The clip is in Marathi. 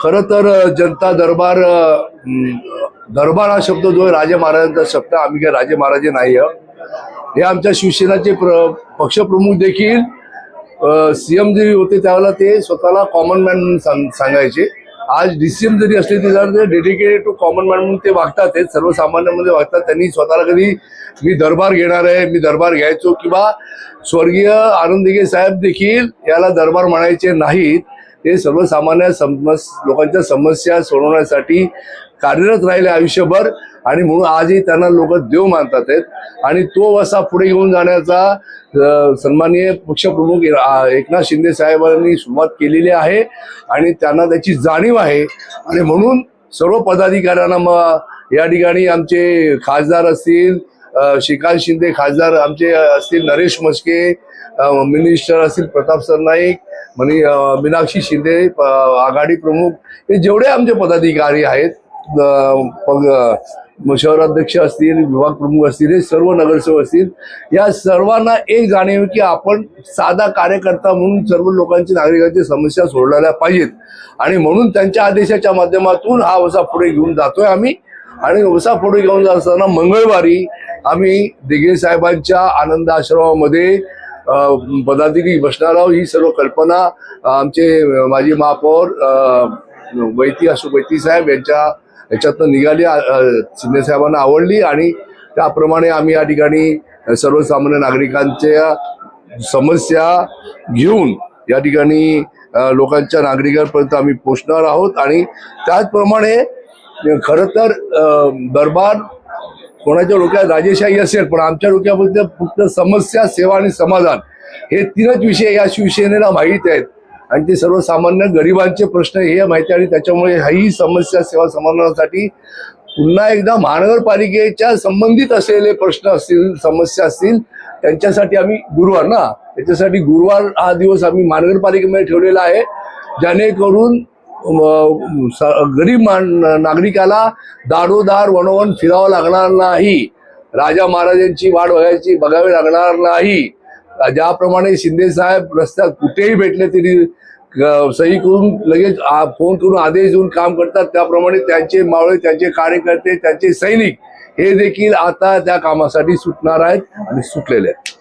खरं तर जनता दरबार दरबार हा शब्द जो राजे महाराजांचा शब्द आम्ही काय राजे महाराजे नाही हे आमच्या शिवसेनाचे प्र पक्षप्रमुख देखील सीएम जरी होते त्यावेळेला ते स्वतःला कॉमन मॅन म्हणून सांग- सांगायचे. आज डीसीएम जरी असले ते डेडिकेटेड टू कॉमन मॅन म्हणून ते वागतात ते सर्वसामान्यांमध्ये वागतात. त्यांनी स्वतःला कधी मी दरबार घेणार आहे मी दरबार घ्यायचो किंवा स्वर्गीय आनंदगे साहेब देखील याला दरबार म्हणायचे नाहीत. ते सर्वसामान्य समस लोकांच्या समस्या सोडवण्यासाठी कार्यरत राहिले आयुष्यभर आणि म्हणून आजही त्यांना लोक देव मानतात आहेत. आणि तो वसा पुढे घेऊन जाण्याचा सन्माननीय पक्षप्रमुख एकनाथ शिंदे साहेबांनी सुरुवात केलेली आहे आणि त्यांना त्याची जाणीव आहे. आणि म्हणून सर्व पदाधिकाऱ्यांना मग या ठिकाणी आमचे खासदार असतील श्रीकांत शिंदे खासदार आमचे असतील नरेश मस्के मिनिस्टर असतील प्रताप सरनाईक म्हणे मीनाक्षी शिंदे आघाडी प्रमुख हे जेवढे आमचे पदाधिकारी आहेत शहराध्यक्ष असतील विभाग प्रमुख असतील हे सर्व नगरसेवक असतील या सर्वांना एक जाणीव की आपण साधा कार्यकर्ता म्हणून सर्व लोकांची नागरिकांची समस्या सोडवल्या पाहिजेत. आणि म्हणून त्यांच्या आदेशाच्या माध्यमातून हा वसा पुढे घेऊन जातोय आम्ही. आणि वसा पुढे घेऊन जात असताना मंगळवारी आम्ही दिघे साहेबांच्या आनंद आश्रमामध्ये पदाधिकारी बसणार आहोत ही सर्व कल्पना आमचे माजी महापौर वैती असो वैती साहेब यांच्या याच्यातनं निघाली शिंदे साहेबांना आवडली आणि त्याप्रमाणे आम्ही या ठिकाणी सर्वसामान्य नागरिकांच्या समस्या घेऊन या ठिकाणी लोकांच्या नागरिकांपर्यंत आम्ही पोचणार आहोत आणि त्याचप्रमाणे खरं तर दरबार कोणाच्या डोक्यात राजेशाही असेल पण आमच्या डोक्यामध्ये फक्त समस्या सेवा आणि समाधान हे तीनच विषय या शिवसेनेला माहीत आहेत. आणि ते सर्वसामान्य गरिबांचे प्रश्न हे माहिती आणि त्याच्यामुळे ही समस्या सेवा समाधानासाठी पुन्हा एकदा महानगरपालिकेच्या संबंधित असलेले प्रश्न असतील समस्या असतील त्यांच्यासाठी आम्ही गुरुवार ना त्याच्यासाठी गुरुवार हा दिवस आम्ही महानगरपालिकेमध्ये ठेवलेला आहे. जेणेकरून गरीब मान- नागरिकाला दारोदार वनवन फिरावं लागणार नाही. राजा महाराजांची वाट बघायची बघावी लागणार नाही. ज्याप्रमाणे शिंदे साहेब रस्त्यात कुठेही भेटले तरी सही करून लगेच फोन करून आदेश देऊन काम करतात. त्याप्रमाणे त्यांचे मावळे त्यांचे कार्यकर्ते त्यांचे सैनिक हे देखील आता त्या कामासाठी सुटणार आहेत आणि सुटलेले आहेत.